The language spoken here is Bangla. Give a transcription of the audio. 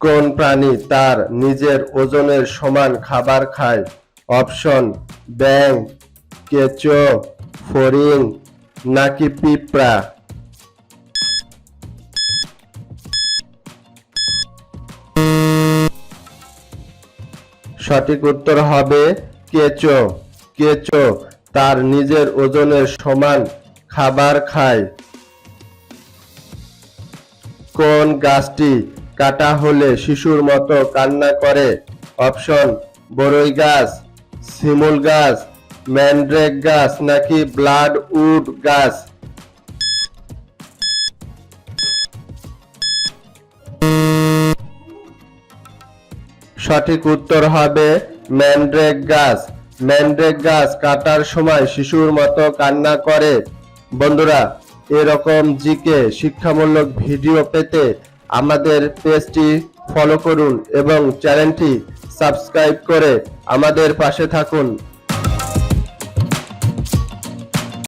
কোন প্রাণী তার নিজের ওজনের সমান খাবার খায়? অপশন, ব্যাং, কেঁচো ফরিং নাকি পিঁপড়া? সঠিক উত্তর হবে কেঁচো। কেঁচো তার নিজের ওজনের সমান খাবার খায়। কোন গাছটি কাটা হলে শিশুর মতো কান্না করে। অপশন বড়ই গাছ, শিমুল গাছ, ম্যান্ড্রেক গাছ নাকি ব্লাড উড গাছ? সঠিক উত্তর হবে ম্যান্ড্রেক গাছ। ম্যান্ড্রেক গাছ কাটার সময় শিশুর মতো কান্না করে। বন্ধুরা, এরকম জিকে শিক্ষামূলক ভিডিও পেতে আমাদের পেজটি ফলো করুন এবং চ্যানেলটি সাবস্ক্রাইব করে আমাদের পাশে থাকুন।